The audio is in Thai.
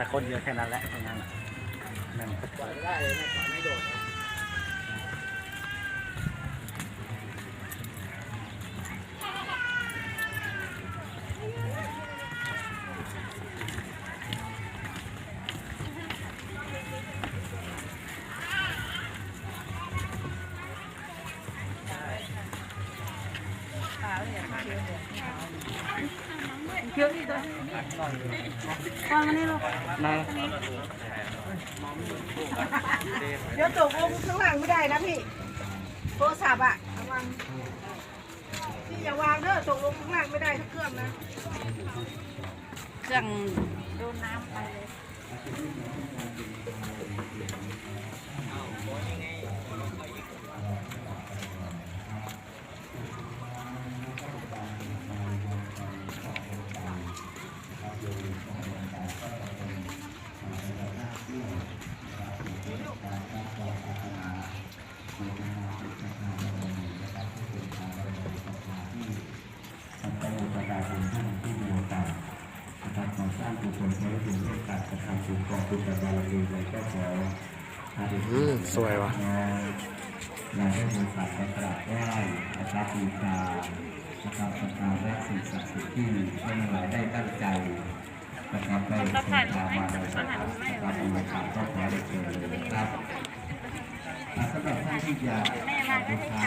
แต่คนเยอะแค่นั้นแหละตรงนั้นนั่นปล่อยไม่ได้เลยนะปล่อยไม่โดด นะนั่นเดี๋ยวตกลงข้างล่างไม่ได้นะพี่ โทรศัพท์อะระวังพี่อย่าวางเด้อตกลงข้างล่างไม่ได้ถ้าเครื่องนะ เครื่องโดนน้ำไปเลย สร้างกุศลใช้บุญให้กับประชาชนกองบุญบารมีเลยก็ขออาเดชอืมสวยว่ะน้อยอยากให้มีโอกาสไปกราบไหว้นะครับบูชานะครับสักการะสิ่งศักดิ์สิทธิ์ที่ท่านหลายได้ตั้งใจนะครับได้ศรัทธามาในสักานะครับมีโอกาสก็ขอได้เชิญเลยนะครับอ่าสำหรับท่านที่อยากบูชา